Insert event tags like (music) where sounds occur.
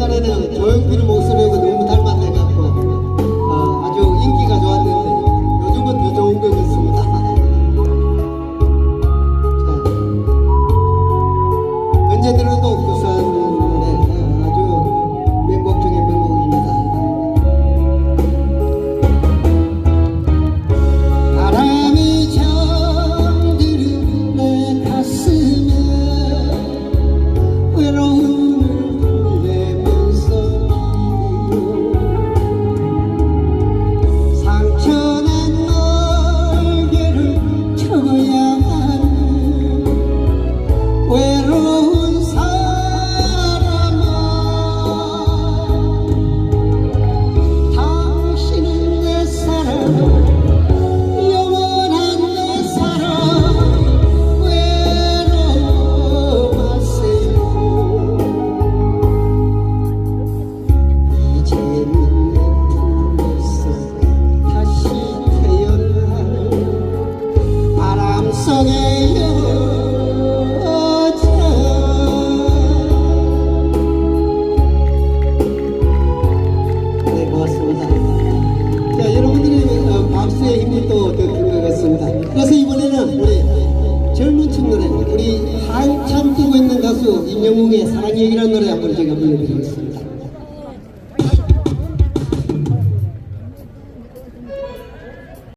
옛날에는 조용필 목소리하고 너무 닮았대갖고 어, 아주 인기가 좋았는데 요즘은 더 좋은 것 같습니다. (laughs) 자, 언제 들어도 구수한 박수의 힘이 또더큰것 같습니다. 그래서 이번에는 우리 젊은 층들의 우리 한참 뛰고 있는 가수 임영웅의 사랑 얘기라는 노래 한번 제가 불러드리겠습니다